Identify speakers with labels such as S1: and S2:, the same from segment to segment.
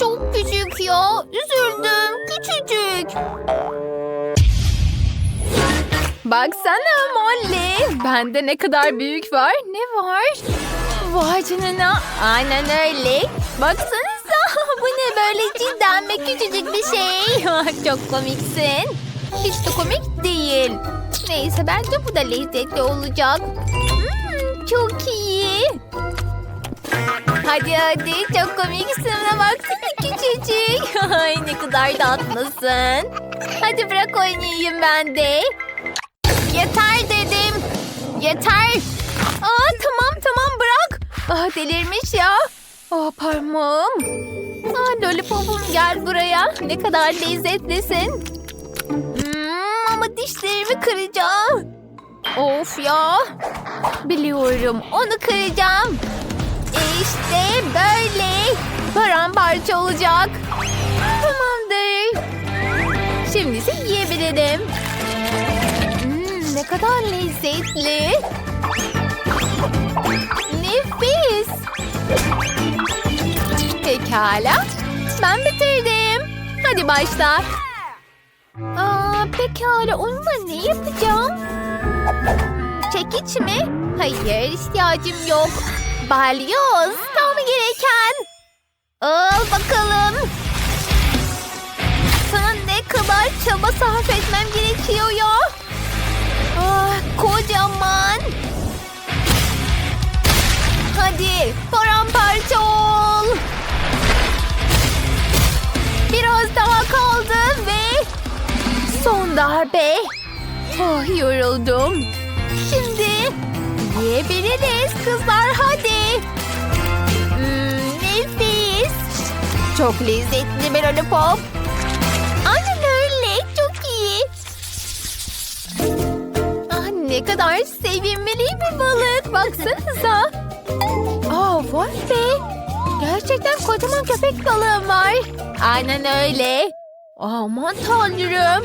S1: Çok küçük ya. Üzüldüm. Küçücük. Baksana Molly. Bende ne kadar büyük var. Ne var? Vay canına. Aynen öyle. Baksanıza. Bu ne böyle cidden mi küçücük bir şey. Çok komiksin. Hiç de komik değil. Neyse bence bu da lezzetli olacak. Hmm, çok iyi. Hadi hadi çok komiksin ve baksana küçücük. Ay ne kadar tatlısın. Hadi bırak oynayayım ben de. Yeter dedim. Yeter. Aa tamam tamam bırak. Aa delirmiş ya. Aa parmağım. Aa lollipopum gel buraya. Ne kadar lezzetlisin. Hmm, ama dişlerimi kıracağım. Of ya. Biliyorum onu kıracağım. İşte böyle. Paramparça olacak. Tamamdır. Şimdi ise yiyebilirim. Hmm, ne kadar lezzetli. Nefis. Pekala. Ben bitirdim. Hadi başla. Aa, pekala onunla ne yapacağım? Çekiç mi? Hayır ihtiyacım yok. Balyoz tam gereken. Al bakalım. Sana ne kadar çaba sarf etmem gerekiyor ya. Ah, kocaman. Hadi paramparça ol. Biraz daha kaldı ve son darbe. Oh, yoruldum. Şimdi yiyebiliriz kızlar hadi. Çok lezzetli bir lollipop. Aynen öyle. Çok iyi. Ah, ne kadar sevimli bir balık. Baksanıza. Aa, vay be. Gerçekten kocaman köpek balığım var. Aynen öyle. Aman tanrım.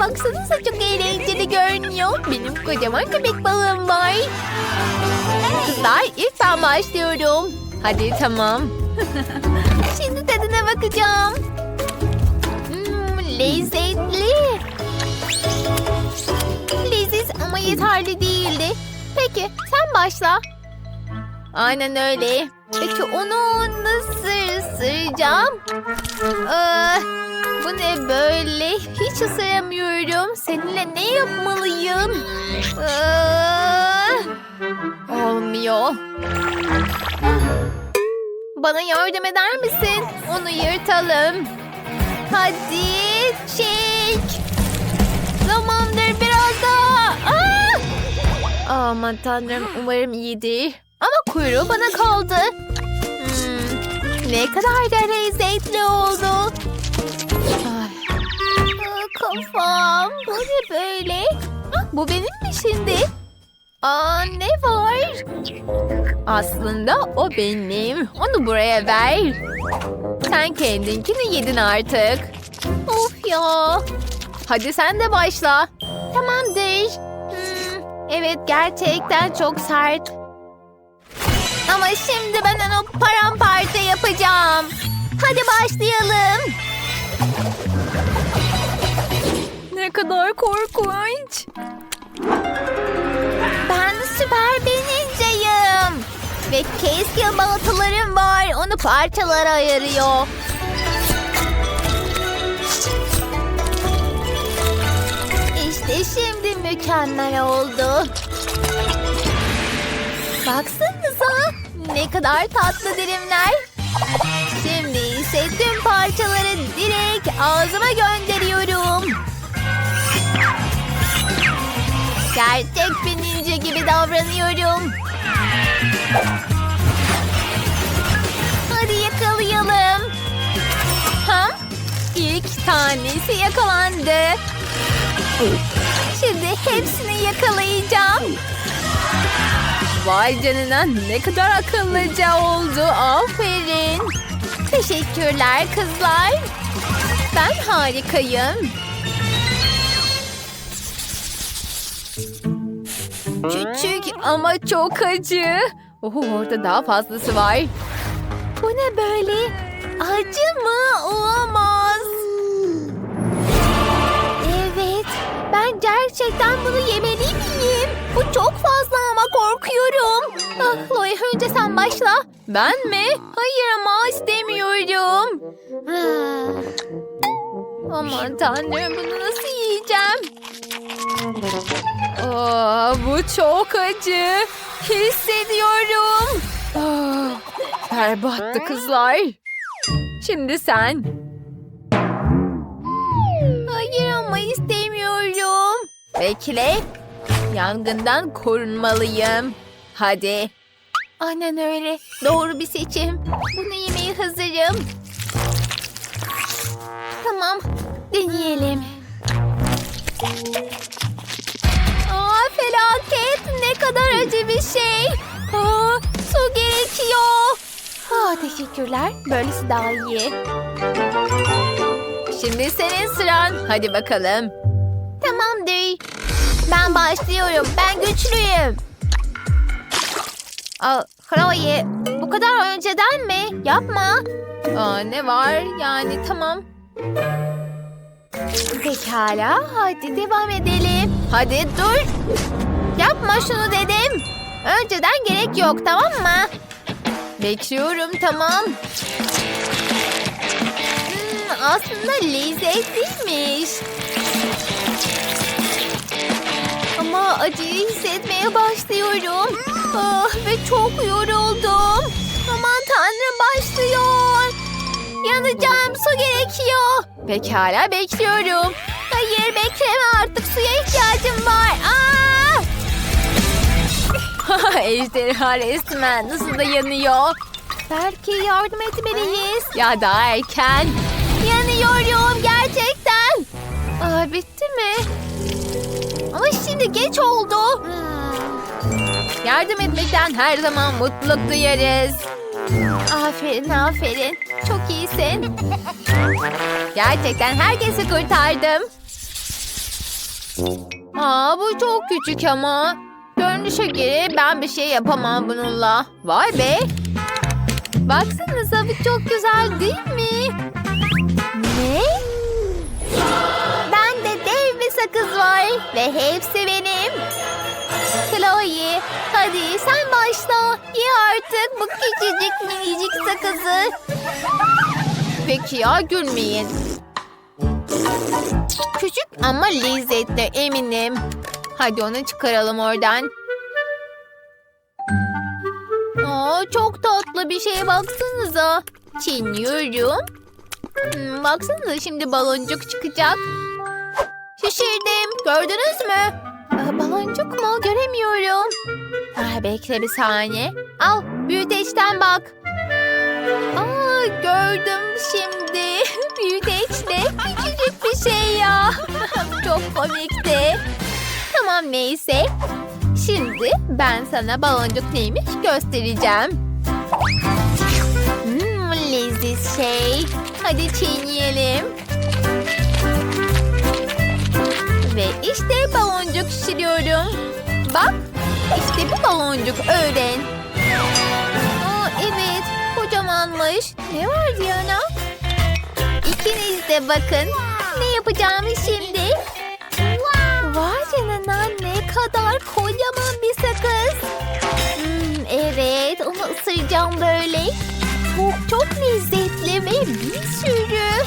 S1: Baksanıza çok eğlenceli görünüyor. Benim kocaman köpek balığım var. Kızlar ilk ben başlıyorum. Hadi tamam. Tadına bakacağım. Hmm, lezzetli. Leziz ama yeterli değildi. Peki sen başla. Aynen öyle. Peki onu nasıl ısıracağım? Aa, bu ne böyle? Hiç ısıramıyorum. Seninle ne yapmalıyım? Aa, olmuyor. Bana yardım eder misin? Onu yırtalım. Hadi çek. Zamandır biraz daha. Aa! Aman tanrım umarım iyidir. Ama kuyruğu bana kaldı. Hmm, ne kadar da lezzetli oldu. Ay. Aa, Kafam. Bu ne böyle? Bu benim mi şimdi? Aa ne var? Aslında o benim. Onu buraya ver. Sen kendinkini yedin artık. Of ya. Hadi sen de başla. Tamamdır. Hmm, evet gerçekten çok sert. Ama şimdi ben onu paramparça yapacağım. Hadi başlayalım. Ne kadar korkunç. Ve keskin baltalarım var. Onu parçalara ayırıyor. İşte şimdi mükemmel oldu. Baksanıza ne kadar tatlı dilimler. Şimdi ise tüm parçaları direkt ağzıma gönderiyorum. Gerçek bir ninja gibi davranıyorum. Hadi yakalayalım. Ha? İlk tanesi yakalandı. Şimdi hepsini yakalayacağım. Vay canına ne kadar akıllıca oldu. Aferin. Teşekkürler kızlar. Ben harikayım. Küçük ama çok acı. Oh, orada daha fazlası var. Bu ne böyle? Acı mı? Olamaz. Evet. Ben gerçekten bunu yemeli miyim? Bu çok fazla ama korkuyorum. Ah, Chloe önce sen başla. Ben mi? Hayır ama istemiyorum. Aman tanrım bunu nasıl yiyeceğim? Aa, bu çok acı. Hissediyorum. Ah, berbattı kızlar. Şimdi sen. Hayır ama istemiyorum. Bekle. Yangından korunmalıyım. Hadi. Aynen öyle. Doğru bir seçim. Bunu yemeye hazırım. Tamam. Deneyelim. Kadar acı bir şey. Aa, su gerekiyor. Aa, teşekkürler. Böylesi daha iyi. Şimdi senin sıran. Hadi bakalım. Tamamdır. Ben başlıyorum. Ben güçlüyüm. Aa, Chloe, bu kadar önceden mi? Yapma. Aa, ne var? Yani tamam. Pekala, hadi devam edelim. Hadi dur. Yapma şunu dedim. Önceden gerek yok, tamam mı? Bekliyorum, tamam. Hmm, aslında lezzetliymiş. Ama acıyı hissetmeye başlıyorum. Ah, ve çok yoruldum. Aman tanrım başlıyor. Yanacağım su gerekiyor. Pekala bekliyorum. Hayır bekleme artık suya ihtiyacım var. Aa! Ejderha resmen nasıl da yanıyor. Belki yardım etmeliyiz. Ya daha erken. Yanıyorum gerçekten. Aa, bitti mi? Ama şimdi geç oldu. Yardım etmekten her zaman mutluluk duyarız. Aferin aferin. Çok iyisin. Gerçekten herkesi kurtardım. Aa bu çok küçük ama. Görünüşe göre ben bir şey yapamam bununla. Vay be. Baksanıza bu çok güzel değil mi? Ne? Bende dev bir sakız var ve hepsi benim. Chloe, hadi sen başla. Ye artık bu küçücük minicik sakızı. Peki ya gülmeyin. Küçük ama lezzetli eminim. Hadi onu çıkaralım oradan. Aa, çok tatlı bir şeye baksanıza. Çiğniyorum. Hmm, baksanıza şimdi baloncuk çıkacak. Şişirdim. Gördünüz mü? Aa, baloncuk mu? Göremiyorum. Ah, bekle bir saniye. Al büyüteçten bak. Aa, gördüm şimdi. Büyüteçle küçücük bir şey ya. Çok komikti. Tamam neyse. Şimdi ben sana baloncuk neymiş göstereceğim. Hmm, leziz şey. Hadi çiğneyelim. Ve işte baloncuk şişiriyorum. Bak işte bir baloncuk öğren. Aa, evet kocamanmış. Ne var Diana? İkiniz de bakın. Ne yapacağımı şimdi? Vay canına ne kadar kocaman bir sakız. Hmm, evet onu ısıracağım böyle. Çok çok lezzetli ve bir sürü.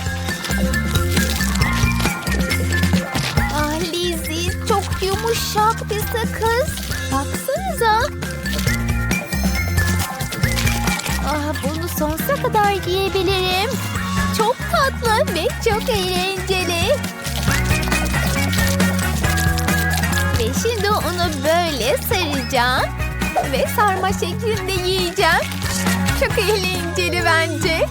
S1: Ah leziz çok yumuşak bir sakız. Baksanıza. Ah bunu sonsuza kadar yiyebilirim. Çok tatlı ve çok eğlenceli. Onu böyle saracağım. Ve sarma şeklinde yiyeceğim. Çok eğlenceli bence.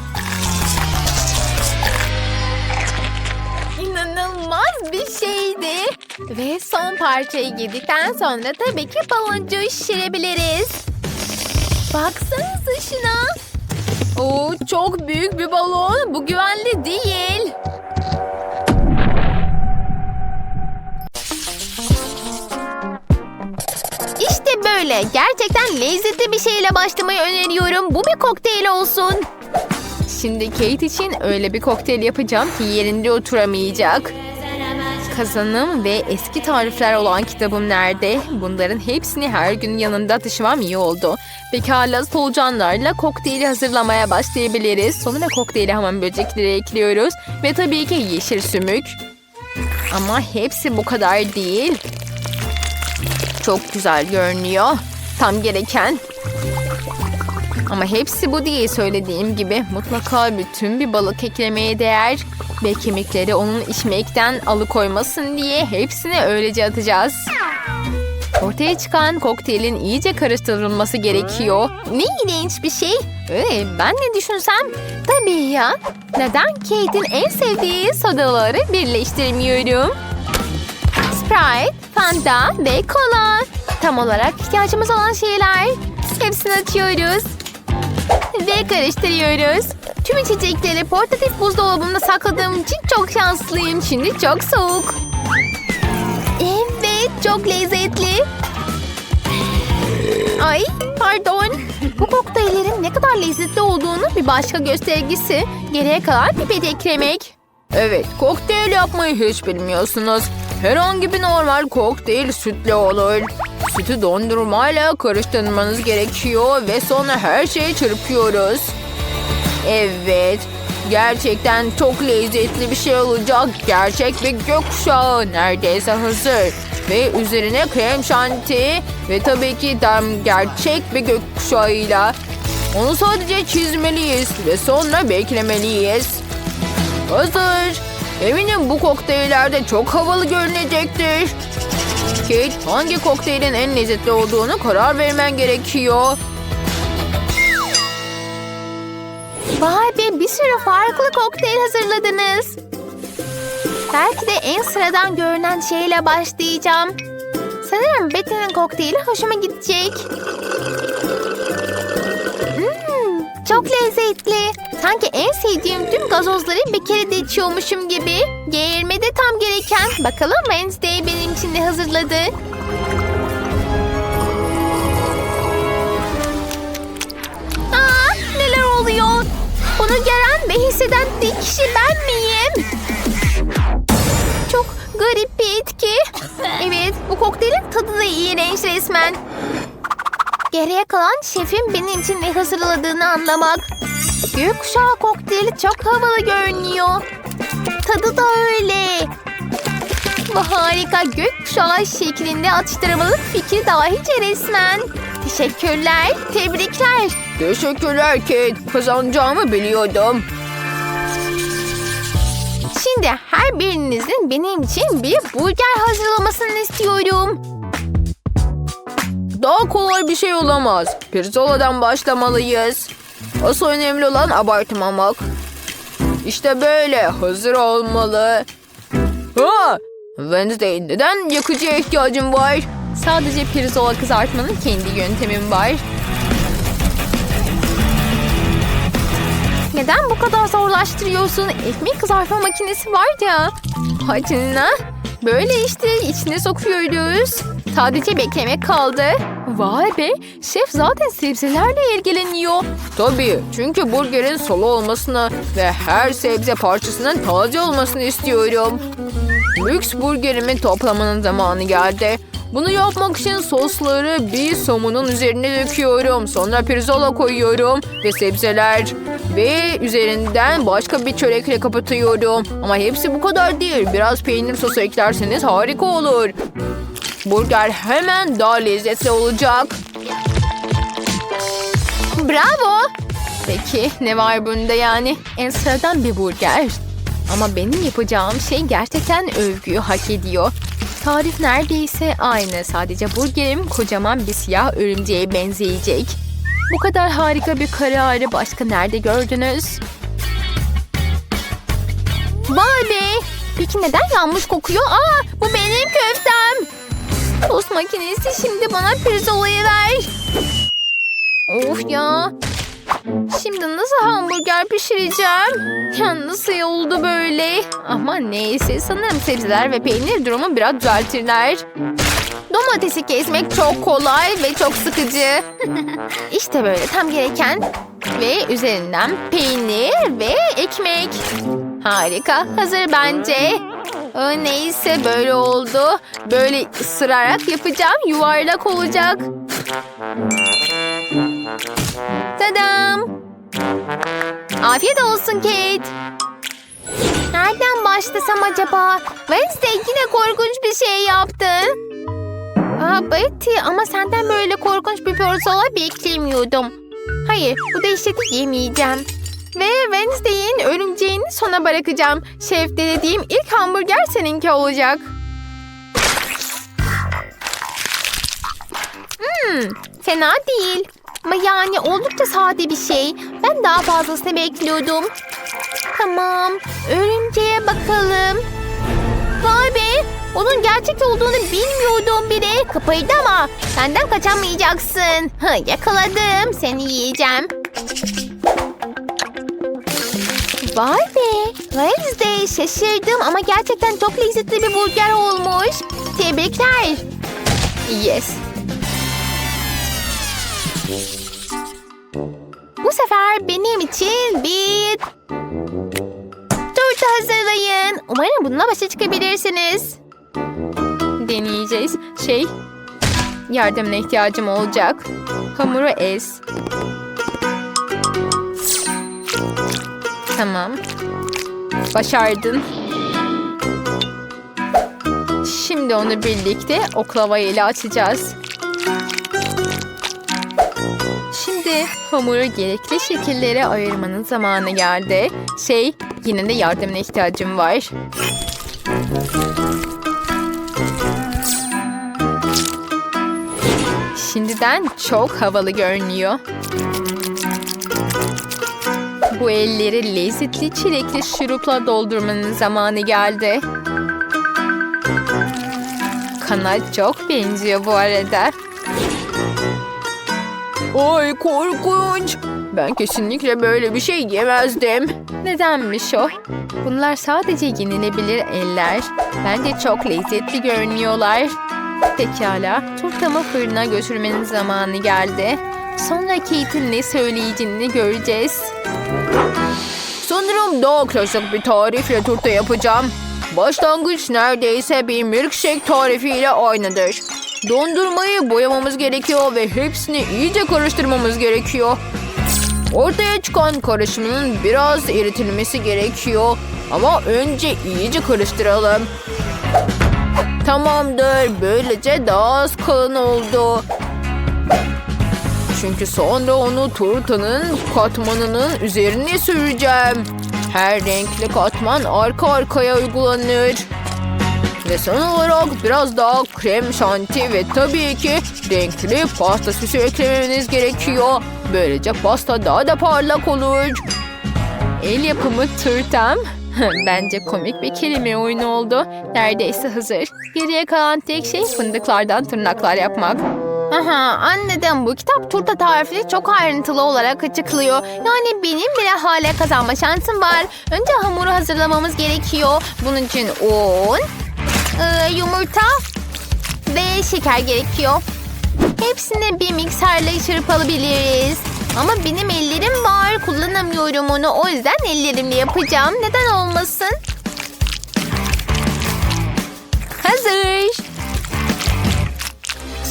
S1: İnanılmaz bir şeydi. Ve son parçayı yedikten sonra tabii ki baloncuğu şişirebiliriz. Baksanıza şuna. Oo, çok büyük bir balon. Bu güvenli değil. Böyle. Gerçekten lezzetli bir şeyle başlamayı öneriyorum. Bu bir kokteyl olsun. Şimdi Kate için öyle bir kokteyl yapacağım ki yerinde oturamayacak. Kazanım ve eski tarifler olan kitabım nerede? Bunların hepsini her gün yanında taşımam iyi oldu. Pekala solucanlarla kokteyli hazırlamaya başlayabiliriz. Sonra kokteyli hamam böcekleri ekliyoruz. Ve tabii ki yeşil sümük. Ama hepsi bu kadar değil. Çok güzel görünüyor. Tam gereken. Ama hepsi bu değil söylediğim gibi. Mutlaka bütün bir balık eklemeye değer. Ve kemikleri onun içmekten alıkoymasın diye hepsini öylece atacağız. Ortaya çıkan kokteylin iyice karıştırılması gerekiyor. Ne iğrenç bir şey. Ee, ben ne düşünsem? Tabii ya. Neden Kate'in en sevdiği sodaları birleştirmiyorum? Sprite, Fanta ve kola. Tam olarak ihtiyacımız olan şeyler. Hepsini açıyoruz. Ve karıştırıyoruz. Tüm içecekleri portatif buzdolabımda sakladığım için çok şanslıyım. Şimdi çok soğuk. Evet, çok lezzetli. Ay, pardon. Bu kokteyllerin ne kadar lezzetli olduğunu bir başka göstergesi. Geriye kalan pipet eklemek. Evet, kokteyl yapmayı hiç bilmiyorsunuz. Herhangi bir normal kokteyl sütlü olur. Sütü dondurmayla karıştırmanız gerekiyor ve sonra her şeyi çırpıyoruz. Evet, gerçekten çok lezzetli bir şey olacak. Gerçek bir gökkuşağı neredeyse hazır. Ve üzerine krem şanti ve tabii ki tam gerçek bir gökkuşağıyla. Onu sadece çizmeliyiz ve sonra beklemeliyiz. Hazır. Eminim bu kokteyllerde çok havalı görünecektir. Kate, hangi kokteylin en lezzetli olduğunu karar vermen gerekiyor. Vay be bir sürü farklı kokteyl hazırladınız. Belki de en sıradan görünen şeyle başlayacağım. Sanırım Betty'nin kokteyli hoşuma gidecek. Lezzetli. Sanki en sevdiğim tüm gazozları bir kere de içiyormuşum gibi. Geğirme de tam gereken. Bakalım Wednesday benim için ne hazırladı. Aa, neler oluyor? Bunu gören ve hisseden tek kişi ben miyim? Çok garip bir etki. Evet, bu kokteylin tadı da iğrenç resmen. Geriye kalan şefin benim için ne hazırladığını anlamak. Gökkuşağı kokteyli çok havalı görünüyor. Tadı da öyle. Bu harika gökkuşağı şeklinde atıştırmalık fikri dahice resmen. Teşekkürler, tebrikler. Teşekkürler Kate. Kazanacağımı biliyordum. Şimdi her birinizin benim için bir burger hazırlamasını istiyorum. Daha kolay bir şey olamaz. Pirzola'dan başlamalıyız. Asıl önemli olan abartmamak. İşte böyle hazır olmalı. Ha! Wednesday neden yakıcıya ihtiyacım var? Sadece pirzola kızartmanın kendi yöntemim var. Neden bu kadar zorlaştırıyorsun? Ekmek kızartma makinesi var ya. Hacına. Böyle işte içine sokuyoruz. Sadece beklemek kaldı. Vay be şef zaten sebzelerle ilgileniyor. Tabii çünkü burgerin sulu olmasını ve her sebze parçasının taze olmasını istiyorum. Lüks burgerimi toplamanın zamanı geldi. Bunu yapmak için sosları bir somunun üzerine döküyorum. Sonra pirzola koyuyorum ve sebzeler. Ve üzerinden başka bir çörekle kapatıyorum. Ama hepsi bu kadar değil. Biraz peynir sosu eklerseniz harika olur. Burger hemen daha lezzetli olacak. Bravo. Peki ne var bunda yani? En sıradan bir burger. Ama benim yapacağım şey gerçekten övgüyü hak ediyor. Tarif neredeyse aynı. Sadece burgerim kocaman bir siyah örümceğe benzeyecek. Bu kadar harika bir kararı başka nerede gördünüz? Vay be! Peki neden yanmış kokuyor? Aa, bu benim köftem. Tost makinesi şimdi bana pirzolayı ver. Of ya. Şimdi nasıl hamburger pişireceğim? Ya nasıl oldu böyle? Ama neyse sanırım sebzeler ve peynir durumu biraz düzeltirler. Domatesi kesmek çok kolay ve çok sıkıcı. işte böyle tam gereken. Ve üzerinden peynir ve ekmek. Harika. Hazır bence. Neyse böyle oldu. Böyle ısırarak yapacağım. Yuvarlak olacak. Tadam. Afiyet olsun Kate. Nereden başlasam acaba? Wednesday yine korkunç bir şey yaptın. Aa Betty ama senden böyle korkunç bir pirzola beklemiyordum. Hayır bu dehşeti yemeyeceğim. Ve Wednesday'in örümceğini sona bırakacağım. Şef dediğim ilk hamburger seninki olacak. Hmm, fena değil. Ama yani oldukça sade bir şey. Ben daha fazlasını bekliyordum. Tamam, örümceğe bakalım. Vay be, onun gerçek olduğunu bilmiyordum bile. Kıpırdama, benden kaçamayacaksın. Hı, yakaladım, seni yiyeceğim. Vay be, Wednesday şaşırdım ama gerçekten çok lezzetli bir burger olmuş. Tebrikler. Yes. Bu sefer benim için bir turta hazırlayın. Umarım bununla başa çıkabilirsiniz. Deneyeceğiz. Şey, yardımına ihtiyacım olacak. Hamuru ez. Tamam. Başardın. Şimdi onu birlikte oklava ile açacağız. Şimdi hamuru gerekli şekillere ayırmanın zamanı geldi. Şey, yine de yardımına ihtiyacım var. Şimdiden çok havalı görünüyor. Bu elleri lezzetli çilekli şurupla doldurmanın zamanı geldi. Kana çok benziyor bu arada. Ay korkunç. Ben kesinlikle böyle bir şey yemezdim. Nedenmiş o? Bunlar sadece yenilebilir eller. Bence çok lezzetli görünüyorlar. Pekala, turtamı fırına götürmenin zamanı geldi. Sonra Kate'in ne söyleyeceğini göreceğiz. Sanırım daha klasik bir tarifle turta yapacağım. Başlangıç neredeyse bir milkshake tarifiyle aynıdır. Dondurmayı boyamamız gerekiyor ve hepsini iyice karıştırmamız gerekiyor. Ortaya çıkan karışımın biraz eritilmesi gerekiyor. Ama önce iyice karıştıralım. Tamamdır. Böylece daha az kalın oldu. Çünkü sonra onu turtanın katmanının üzerine süreceğim. Her renkli katman arka arkaya uygulanır. Ve son olarak biraz daha krem şanti ve tabii ki renkli pasta süsü eklemeniz gerekiyor. Böylece pasta daha da parlak olur. El yapımı turtam. Bence komik bir kelime oyunu oldu. Neredeyse hazır. Geriye kalan tek şey fındıklardan tırnaklar yapmak. Aha anladım. Bu kitap turta tarifleri çok ayrıntılı olarak açıklıyor. Yani benim bile hala kazanma şansım var. Önce hamuru hazırlamamız gerekiyor. Bunun için un, e, yumurta ve şeker gerekiyor. Hepsini bir mikserle çırpabiliriz. Ama benim ellerim var. Kullanamıyorum onu. O yüzden ellerimle yapacağım. Neden olmasın? Hazır.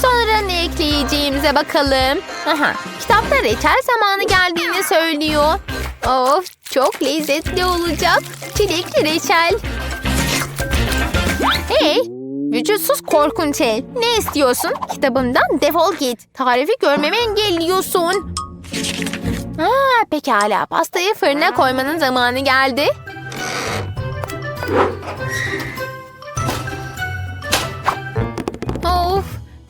S1: Sonra ne ekleyeceğimize bakalım. Aha, kitapta reçel zamanı geldiğini söylüyor. Of, çok lezzetli olacak. Çilekli reçel. Hey, vücutsuz korkunç el. Ne istiyorsun? Kitabımdan defol git. Tarifi görmemi engelliyorsun. Aa, pekala. Pastayı fırına koymanın zamanı geldi.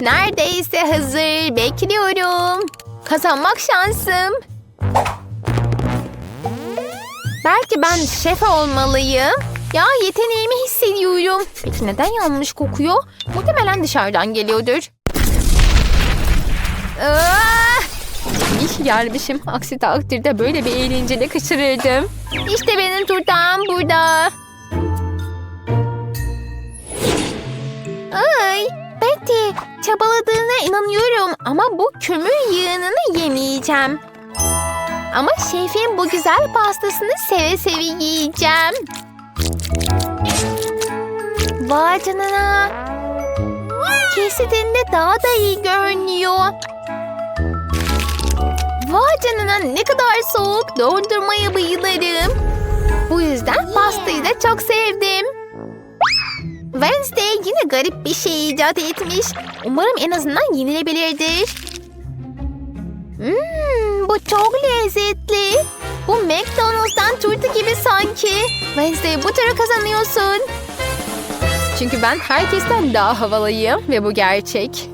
S1: Neredeyse hazır. Bekliyorum. Kazanmak şansım. Belki ben şef olmalıyım. Ya yeteneğimi hissediyorum. Peki neden yanlış kokuyor? Muhtemelen dışarıdan geliyordur. Aa! İyi ki gelmişim. Aksi takdirde böyle bir eğlenceli kaçırırdım. İşte benim turtam burada. Ay, Betty, çabaladığına inanıyorum ama bu kömür yığınını yemeyeceğim. Ama şefin bu güzel pastasını seve seve yiyeceğim. Vay canına. Kesildiğinde daha da iyi görünüyor. Vay canına ne kadar soğuk. Dondurmaya bayılırım. Bu yüzden pastayı da çok sevdim. Wednesday yine garip bir şey icat etmiş. Umarım en azından yenilebilirdir. Hmm, bu çok lezzetli. Bu McDonald's'tan turta gibi sanki. Wednesday bu turu kazanıyorsun. Çünkü ben herkesten daha havalıyım ve bu gerçek.